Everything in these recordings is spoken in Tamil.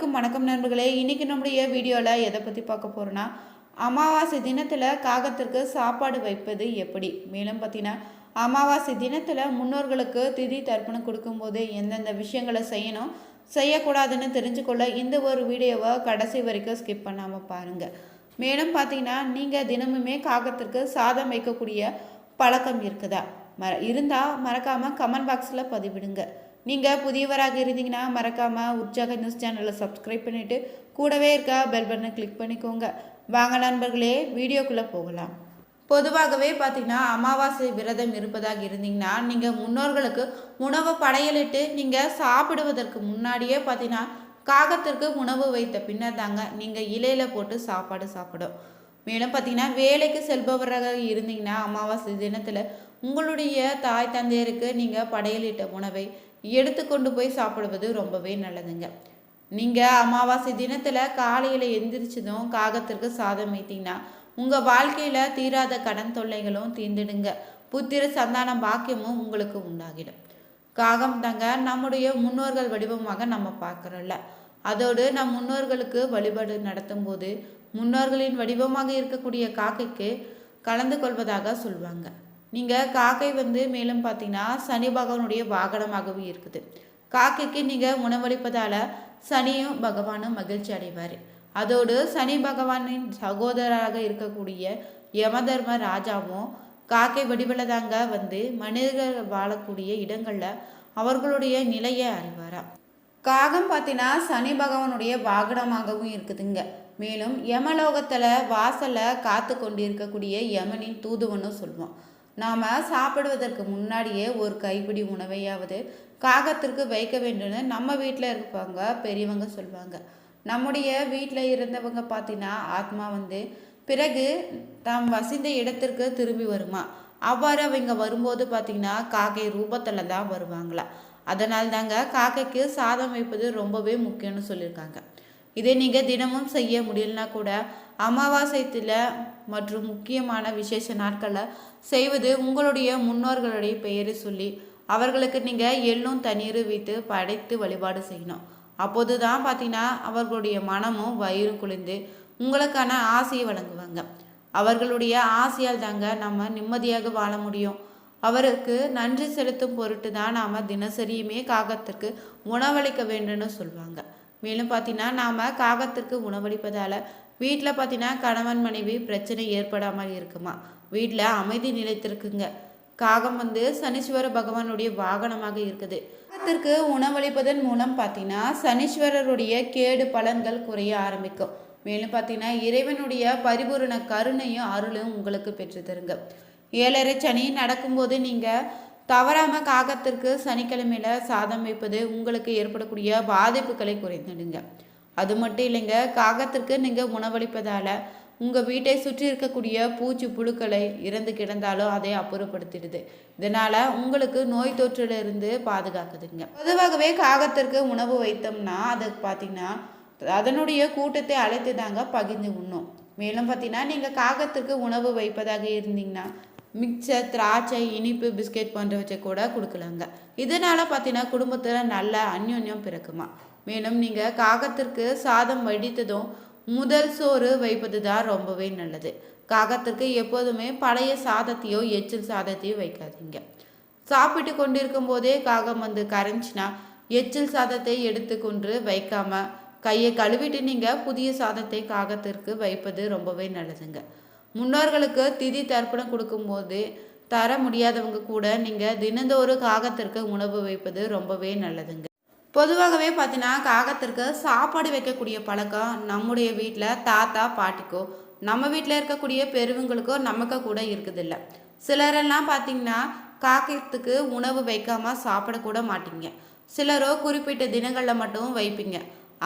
அனைவருக்கும் வணக்கம் நண்பர்களே. இன்றைக்கி நம்முடைய வீடியோவில் எதை பற்றி பார்க்க போகிறோன்னா அமாவாசை தினத்தில் காகத்திற்கு சாப்பாடு வைப்பது எப்படி? மேலும் பார்த்தீங்கன்னா அமாவாசை தினத்தில் முன்னோர்களுக்கு திதி தர்ப்பணம் கொடுக்கும்போது எந்தெந்த விஷயங்களை செய்யணும் செய்யக்கூடாதுன்னு தெரிஞ்சுக்கொள்ள இந்த ஒரு வீடியோவை கடைசி வரைக்கும் ஸ்கிப் பண்ணாமல் பாருங்கள் மேலும் பார்த்தீங்கன்னா நீங்கள் தினமுமே காகத்திற்கு சாதம் வைக்கக்கூடிய பழக்கம் இருக்குதா? மற இருந்தால் மறக்காமல் கமெண்ட் பாக்ஸில் பதிவிடுங்க. நீங்கள் புதியவராக இருந்தீங்கன்னா மறக்காமல் உற்சாக நியூஸ் சேனலை சப்ஸ்கிரைப் பண்ணிவிட்டு கூடவே இருக்க பெல் பட்டனை கிளிக் பண்ணிக்கோங்க. வாங்க நண்பர்களே வீடியோக்குள்ளே போகலாம். பொதுவாகவே பார்த்தீங்கன்னா அமாவாசை விரதம் இருப்பதாக இருந்தீங்கன்னா நீங்கள் முன்னோர்களுக்கு உணவு படையலிட்டு நீங்கள் சாப்பிடுவதற்கு முன்னாடியே பார்த்தீங்கன்னா காகத்திற்கு உணவு வைத்த பின்னர் தாங்க நீங்கள் இலையில் போட்டு சாப்பாடு சாப்பிடும். மேலும் பார்த்தீங்கன்னா வேலைக்கு செல்பவராக இருந்தீங்கன்னா அமாவாசை தினத்தில் உங்களுடைய தாய் தந்தையருக்கு நீங்கள் படையலிட்ட உணவை எடுத்து கொண்டு போய் சாப்பிடுவது ரொம்பவே நல்லதுங்க. நீங்கள் அமாவாசை தினத்தில் காலையில் எந்திரிச்சதும் காகத்திற்கு சாதம் வைத்தீங்கன்னா உங்கள் வாழ்க்கையில் தீராத கடன் தொல்லைகளும் தீர்ந்துடுங்க. புத்திர சந்தான பாக்கியமும் உங்களுக்கு உண்டாகிடும். காகம் தாங்க நம்முடைய முன்னோர்கள் வடிவமாக நம்ம பார்க்குறோம்ல. அதோடு நம் முன்னோர்களுக்கு வழிபாடு நடத்தும் போது முன்னோர்களின் வடிவமாக இருக்கக்கூடிய காக்கைக்கு கலந்து கொள்வதாக சொல்லுவாங்க நீங்கள் காக்கை வந்து மேலும் பார்த்தீங்கன்னா சனி பகவானுடைய வாகனமாகவும் இருக்குது. காக்கைக்கு நீங்கள் உணவளிப்பதால் சனியும் பகவானும் மகிழ்ச்சி அடைவார். அதோடு சனி பகவானின் சகோதரராக இருக்கக்கூடிய யமதர்ம ராஜாவும் காக்கை வடிவில் தாங்க வந்து மனிதர்கள் வாழக்கூடிய இடங்களில் அவர்களுடைய நிலையை அறிவாராம் காகம் பார்த்தீங்கன்னா சனி பகவானுடைய வாகனமாகவும் இருக்குதுங்க. மேலும் யமலோகத்தில் வாசலை காத்து கொண்டு இருக்கக்கூடிய யமனின் தூதுவனும் சொல்லுவோம். நாம் சாப்பிடுவதற்கு முன்னாடியே ஒரு கைப்பிடி உணவையாவது காகத்திற்கு வைக்க வேண்டும்னு நம்ம வீட்டில் இருப்பவங்க பெரியவங்க சொல்லுவாங்க நம்முடைய வீட்டில் இருந்தவங்க பார்த்தீங்கன்னா ஆத்மா வந்து பிறகு தாம் வசிந்த இடத்திற்கு திரும்பி வருமா? அவ்வாறு அவங்க வரும்போது பார்த்தீங்கன்னா காக்கை ரூபத்தில் தான் வருவாங்களா? அதனால் தாங்க காக்கைக்கு சாதம் வைப்பது ரொம்பவே முக்கியம்னு சொல்லியிருக்காங்க. இதை நீங்கள் தினமும் செய்ய முடியலனா கூட அமாவாசைத்தில் மற்றும் முக்கியமான விசேஷ நாட்களில் செய்வது உங்களுடைய முன்னோர்களுடைய பெயரை சொல்லி அவர்களுக்கு நீங்கள் எள்ளும் தண்ணீர் வைத்து படைத்து வழிபாடு செய்யணும். அப்போது தான் பார்த்தீங்கன்னா அவர்களுடைய மனமும் வயிறும் குளிர்ந்து உங்களுக்கான ஆசையை வழங்குவாங்க. அவர்களுடைய ஆசையால் தாங்க நம்ம நிம்மதியாக வாழ முடியும். அவருக்கு நன்றி செலுத்தும் பொருட்டு தான் நாம் தினசரியுமே காகத்திற்கு உணவளிக்க வேண்டும்னு சொல்லுவாங்க மேலும் பார்த்தீங்கன்னா நாம் காகத்திற்கு உணவளிப்பதால் வீட்டில் பார்த்தீங்கன்னா கணவன் மனைவி பிரச்சனை ஏற்படாமல் இருக்குமா? வீட்டில் அமைதி நிலைத்திருக்குங்க. காகம் வந்து சனீஸ்வர பகவானுடைய வாகனமாக இருக்குது. காகத்திற்கு உணவளிப்பதன் மூலம் பார்த்தீங்கன்னா சனீஸ்வரருடைய கேடு பலன்கள் குறைய ஆரம்பிக்கும். மேலும் பார்த்தீங்கன்னா இறைவனுடைய பரிபூரண கருணையும் அருளும் உங்களுக்கு பெற்று தருங்க. ஏழரை சனி நடக்கும்போது நீங்கள் தவறாமல் காகத்திற்கு சனிக்கிழமையில் சாதம் வைப்பது உங்களுக்கு ஏற்படக்கூடிய பாதிப்புகளை குறைந்துடுங்க அது மட்டும் இல்லைங்க காகத்திற்கு நீங்கள் உணவளிப்பதால் உங்கள் வீட்டை சுற்றி இருக்கக்கூடிய பூச்சி புழுக்களை இறந்து கிடந்தாலும் அதை அப்புறப்படுத்திடுது. இதனால் உங்களுக்கு நோய் தொற்றிலிருந்து பாதுகாக்குதுங்க. பொதுவாகவே காகத்திற்கு உணவு வைத்தோம்னா அதுக்கு பார்த்தீங்கன்னா அதனுடைய கூட்டத்தை அழைத்து தாங்க பகிர்ந்து உண்ணும். மேலும் பார்த்தீங்கன்னா நீங்கள் காகத்திற்கு உணவு வைப்பதாக இருந்தீங்கன்னா மிக்சர் திராட்சை இனிப்பு பிஸ்கெட் போன்றவற்றை கூட கொடுக்கலாங்க. இதனால் பார்த்தீங்கன்னா குடும்பத்தில் நல்ல அந்யோன்யம் பிறக்குமா. மேலும் நீங்கள் காகத்திற்கு சாதம் வடித்ததும் முதல் சோறு வைப்பது தான் ரொம்பவே நல்லது. காகத்திற்கு எப்போதுமே பழைய சாதத்தையோ எச்சில் சாதத்தையோ வைக்காதீங்க. சாப்பிட்டு கொண்டிருக்கும் போதே காகம் வந்து கரைஞ்சினா எச்சில் சாதத்தை எடுத்துக்கொண்டு வைக்காம கையை கழுவிட்டு நீங்கள் புதிய சாதத்தை காகத்திற்கு வைப்பது ரொம்பவே நல்லதுங்க. முன்னோர்களுக்கு திதி தர்ப்பணம் கொடுக்கும்போது தர முடியாதவங்க கூட நீங்கள் தினந்தோறும் காகத்திற்கு உணவு வைப்பது ரொம்பவே நல்லதுங்க. பொதுவாகவே பார்த்தீங்கன்னா காகத்திற்கு சாப்பாடு வைக்கக்கூடிய பழக்கம் நம்முடைய வீட்டில் தாத்தா பாட்டிக்கோ நம்ம வீட்டில் இருக்கக்கூடிய பெருவங்களுக்கோ நமக்கு கூட இருக்குதில்ல. சிலரெல்லாம் பார்த்தீங்கன்னா காக்கத்துக்கு உணவு வைக்காமல் சாப்பிடக்கூட மாட்டீங்க. சிலரோ குறிப்பிட்ட தினங்களில் மட்டும் வைப்பீங்க.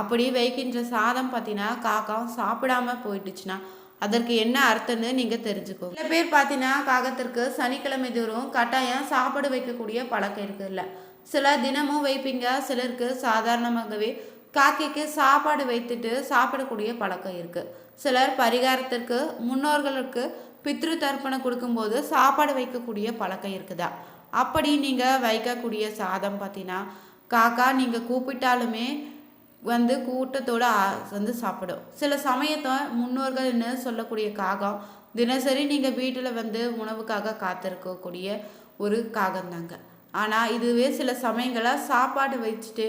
அப்படி வைக்கின்ற சாதம் பார்த்தீங்கன்னா காக்கம் சாப்பிடாம போயிட்டுச்சுன்னா அதற்கு என்ன அர்த்தம்னு நீங்கள் தெரிஞ்சுக்கோ. சில பேர் பார்த்தீங்கன்னா காகத்திற்கு சனிக்கிழமை தோறும் கட்டாயம் சாப்பாடு வைக்கக்கூடிய பழக்கம் இருக்குதுல்ல. சில தினமும் வைப்பீங்க சிலருக்கு சாதாரணமாகவே. காக்கைக்கு சாப்பாடு வைத்துட்டு சாப்பிடக்கூடிய பழக்கம் இருக்குது சிலர் பரிகாரத்திற்கு முன்னோர்களுக்கு பித்ரு தர்ப்பணம் கொடுக்கும்போது சாப்பாடு வைக்கக்கூடிய பழக்கம் இருக்குதா? அப்படி நீங்கள் வைக்கக்கூடிய சாதம் பார்த்தீங்கன்னா காக்கா நீங்கள் கூப்பிட்டாலுமே வந்து கூட்டத்தோடு வந்து சாப்பிடும். சில சமயத்தை முன்னோர்கள்னு சொல்லக்கூடிய காகம் தினசரி நீங்கள் வீட்டில் வந்து உணவுக்காக காத்திருக்கக்கூடிய ஒரு காகம் தாங்க ஆனால் இதுவே சில சமயங்களாக சாப்பாடு வச்சுட்டு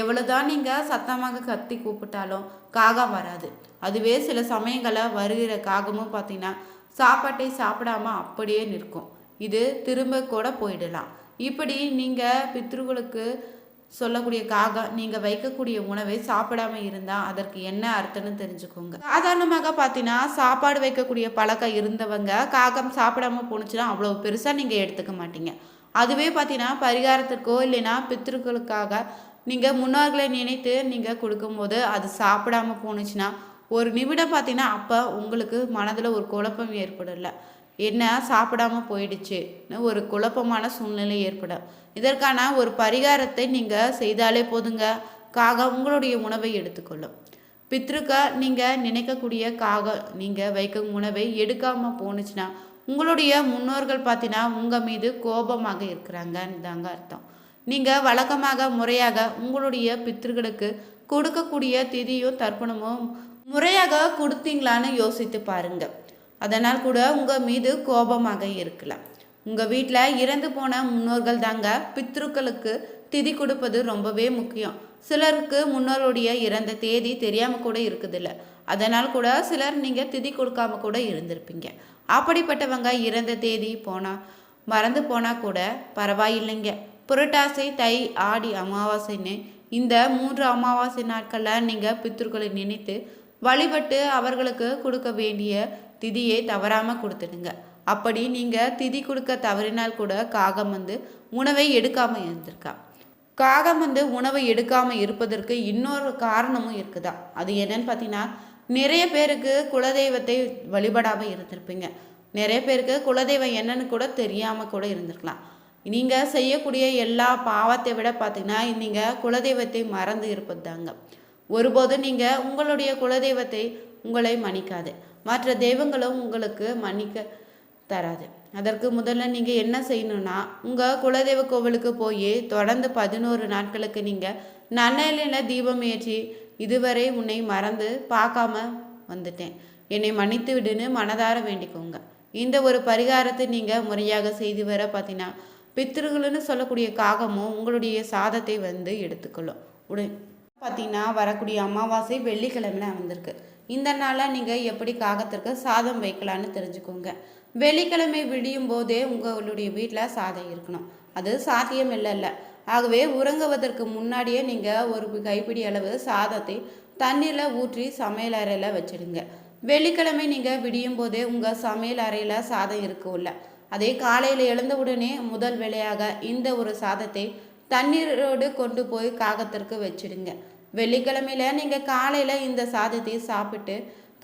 எவ்வளோதான் நீங்கள் சத்தமாக கத்தி கூப்பிட்டாலும் காகம் வராது. அதுவே சில சமயங்களில் வருகிற காகமும் பார்த்தீங்கன்னா சாப்பாட்டை சாப்பிடாம அப்படியே நிற்கும். இது திரும்ப கூட போயிடலாம். இப்படி நீங்கள் பித்ருக்களுக்கு சொல்லக்கூடிய காகம் நீங்கள் வைக்கக்கூடிய உணவை சாப்பிடாம இருந்தால் அதற்கு என்ன அர்த்தம்னு தெரிஞ்சுக்கோங்க. சாதாரணமாக பார்த்தீங்கன்னா சாப்பாடு வைக்கக்கூடிய பழக்கம் இருந்தவங்க காகம் சாப்பிடாம போணுச்சுன்னா அவ்வளோ பெருசாக நீங்கள் எடுத்துக்க மாட்டீங்க. அதுவே பார்த்தீங்கன்னா பரிகாரத்திற்கோ இல்லைன்னா பித்ருக்களுக்காக நீங்கள் முன்னோர்களை நினைத்து நீங்கள் கொடுக்கும்போது அது சாப்பிடாம போணுச்சுன்னா ஒரு நிமிடம் பார்த்தீங்கன்னா அப்போ உங்களுக்கு மனதில் ஒரு குழப்பம் ஏற்படல. என்ன? சாப்பிடாம போயிடுச்சுன்னு ஒரு குழப்பமான சூழ்நிலை ஏற்படும். இதற்கான ஒரு பரிகாரத்தை நீங்கள் செய்தாலே போதுங்க. காகம் உங்களுடைய உணவை எடுத்துக்கொள்ளும். பித்ருக்கா நீங்கள் நினைக்கக்கூடிய காக நீங்கள் வைக்கும் உணவை எடுக்காமல் போணுச்சுன்னா உங்களுடைய முன்னோர்கள் பார்த்தீங்கன்னா உங்கள் மீது கோபமாக இருக்கிறாங்கன்னு தாங்க அர்த்தம். நீங்கள் வழக்கமாக முறையாக உங்களுடைய பித்திருக்களுக்கு கொடுக்கக்கூடிய திதியும் தர்ப்பணமும் முறையாக கொடுத்தீங்களான்னு யோசித்து பாருங்கள் அதனால் கூட உங்கள் மீது கோபமாக இருக்கலாம். உங்கள் வீட்டில் இறந்து போன முன்னோர்கள் தாங்க பித்ருக்களுக்கு திதி கொடுப்பது ரொம்பவே முக்கியம். சிலருக்கு முன்னோருடைய இறந்த தேதி தெரியாமல் கூட இருக்குதில்ல. அதனால் கூட சிலர் நீங்கள் திதி கொடுக்காம கூட இருந்திருப்பீங்க. அப்படிப்பட்டவங்க இறந்த தேதி போனால் மறந்து போனால் கூட பரவாயில்லைங்க. புரட்டாசி தை ஆடி அமாவாசைன்னு இந்த மூன்று அமாவாசை நாட்களில் நீங்கள் பித்தர்களை நினைத்து வழிபட்டு அவர்களுக்கு கொடுக்க வேண்டிய திதியை தவறாமல் கொடுத்துடுங்க. அப்படி நீங்கள் திதி கொடுக்க தவறினால் கூட காகம் வந்து உணவை எடுக்காமல் இருந்திருக்கா. காகம் வந்து உணவை எடுக்காமல் இருப்பதற்கு இன்னொரு காரணமும் இருக்குதா. அது என்னன்னு பார்த்தீங்கன்னா நிறைய பேருக்கு குலதெய்வத்தை வழிபடாமல் இருந்திருப்பீங்க. நிறைய பேருக்கு குலதெய்வம் என்னன்னு கூட தெரியாமல் கூட இருந்திருக்கலாம். நீங்கள் செய்யக்கூடிய எல்லா பாவத்தை விட பார்த்தீங்கன்னா நீங்கள் குலதெய்வத்தை மறந்து இருப்பது தாங்க ஒருபோதும் நீங்கள் உங்களுடைய குலதெய்வத்தை உங்களை மன்னிக்காது. மற்ற தெய்வங்களும் உங்களுக்கு மன்னிக்க தராது. அதற்கு முதல்ல நீங்கள் என்ன செய்யணும்னா உங்கள் குலதெய்வ கோவிலுக்கு போய் தொடர்ந்து பதினோரு நாட்களுக்கு நீங்கள் நன்னையில தீபம் ஏற்றி இதுவரை உன்னை மறந்து பார்க்காம வந்துட்டேன். என்னை மன்னித்து விடுன்னு மனதார வேண்டிக்கோங்க. இந்த ஒரு பரிகாரத்தை நீங்கள் முறையாக செய்து வர பார்த்தீங்கன்னா பித்திருகள்னு சொல்லக்கூடிய காகமும் உங்களுடைய சாதத்தை வந்து எடுத்துக்கொள்ளும். உடனே பார்த்தீங்கன்னா வரக்கூடிய அமாவாசை வெள்ளிக்கிழமையில வந்திருக்கு. இந்த நாளாக நீங்கள் எப்படி காகத்திற்கு சாதம் வைக்கலான்னு தெரிஞ்சுக்கோங்க. வெள்ளிக்கிழமை விடியும் போதே உங்களுடைய வீட்டில் சாதம் இருக்கணும். அது சாத்தியம் இல்லை இல்லை. ஆகவே உறங்குவதற்கு முன்னாடியே நீங்கள் ஒரு கைப்பிடி அளவு சாதத்தை தண்ணீரில் ஊற்றி சமையல் அறையில் வச்சிடுங்க. வெள்ளிக்கிழமை நீங்கள் விடியும் போதே உங்கள் சமையல் அறையில் சாதம் இருக்கும்ல அதே காலையில் எழுந்தவுடனே முதல் வேலையாக இந்த ஒரு சாதத்தை தண்ணீரோடு கொண்டு போய் காகத்திற்கு வச்சிடுங்க. வெள்ளிக்கிழமையில நீங்கள் காலையில் இந்த சாதத்தை சாப்பிட்டு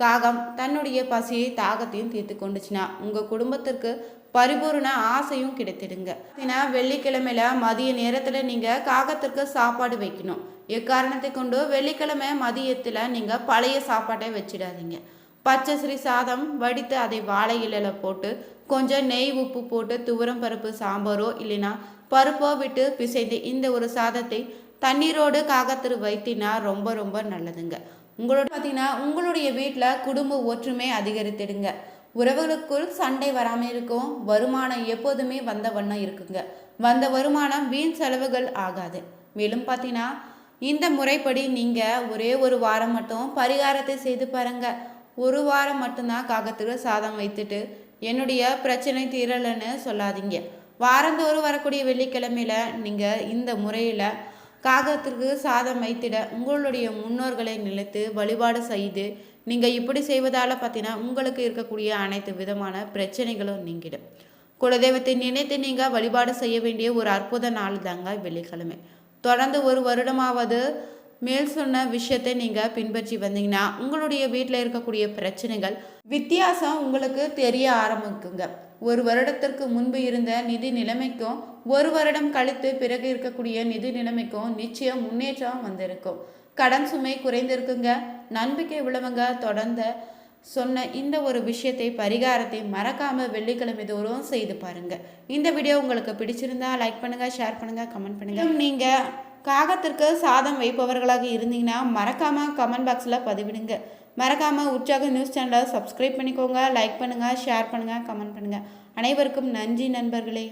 காகம் தன்னுடைய பசியை தாகத்தையும் தீர்த்து கொண்டுச்சுன்னா உங்கள் குடும்பத்திற்கு பரிபூர்ண ஆசையும் கிடைத்திடுங்க. ஏன்னா வெள்ளிக்கிழமையில மதிய நேரத்தில் நீங்கள் காகத்திற்கு சாப்பாடு வைக்கணும். எக்காரணத்தை கொண்டு வெள்ளிக்கிழமை மதியத்தில் நீங்கள் பழைய சாப்பாட்டை வச்சிடாதீங்க. பச்சரிசி சாதம் வடித்து அதை வாழை இலையில போட்டு கொஞ்சம் நெய் உப்பு போட்டு துவரம் பருப்பு சாம்பாரோ இல்லைன்னா பருப்போ விட்டு பிசைந்து இந்த ஒரு சாதத்தை தண்ணீரோடு காகத்திற்கு வைத்தினா ரொம்ப ரொம்ப நல்லதுங்க. உங்களோட பார்த்தீங்கன்னா உங்களுடைய வீட்டில் குடும்ப ஒற்றுமை அதிகரித்திடுங்க. உறவுகளுக்குள் சண்டை வராமல் இருக்கும் வருமானம் எப்போதுமே வந்த வண்ணம் இருக்குங்க. வந்த வருமானம் வீண் செலவுகள் ஆகாது. மேலும் பார்த்தீங்கன்னா இந்த முறைப்படி நீங்கள் ஒரே ஒரு வாரம் மட்டும் பரிகாரத்தை செய்து பாருங்க. ஒரு வாரம் மட்டும்தான் காகத்துக்கு சாதம் வைத்துட்டு என்னுடைய பிரச்சனை தீரலைன்னு சொல்லாதீங்க. வாரந்தோறும் வரக்கூடிய வெள்ளிக்கிழமையில நீங்கள் இந்த முறையில் காகத்திற்கு சாதம் வைத்திட உங்களுடைய முன்னோர்களை நிலைத்து வழிபாடு செய்து நீங்கள் இப்படி செய்வதால் பார்த்தீங்கன்னா உங்களுக்கு இருக்கக்கூடிய அனைத்து விதமான பிரச்சனைகளும் நீங்கிடும். குலதெய்வத்தை நினைத்து நீங்கள் வழிபாடு செய்ய வேண்டிய ஒரு அற்புத நாள் தாங்க வெள்ளிக்கிழமை. தொடர்ந்து ஒரு வருடமாவது மேல் சொன்ன விஷயத்தை நீங்கள் பின்பற்றி வந்தீங்கன்னா உங்களுடைய வீட்டில் இருக்கக்கூடிய பிரச்சனைகள் வித்தியாசம் உங்களுக்கு தெரிய ஆரம்பிக்குங்க. ஒரு வருடத்திற்கு முன்பு இருந்த நிதி நிலைமைக்கும் ஒரு வருடம் கழித்து பிறகு இருக்கக்கூடிய நிதி நிலைமைக்கும் நிச்சயம் முன்னேற்றம் வந்திருக்கும். கடன் சுமை குறைந்திருக்குங்க. நம்பிக்கை உள்ளவங்க தொடர்ந்து சொன்ன இந்த ஒரு விஷயத்தை பரிகாரத்தை மறக்காமல் வெள்ளிக்கிழமை தோறும் செய்து பாருங்கள் இந்த வீடியோ உங்களுக்கு பிடிச்சிருந்தா லைக் பண்ணுங்கள் ஷேர் பண்ணுங்கள் கமெண்ட் பண்ணுங்கள் நீங்கள் காகத்திற்கு சாதம் வைப்பவர்களாக இருந்தீங்கன்னா மறக்காமல் கமெண்ட் பாக்ஸில் பதிவிடுங்க. மறக்காமல் உற்சாக நியூஸ் சேனலை சப்ஸ்கிரைப் பண்ணிக்கோங்க லைக் பண்ணுங்கள் ஷேர் பண்ணுங்கள் கமெண்ட் பண்ணுங்கள் அனைவருக்கும் நன்றி நண்பர்களே.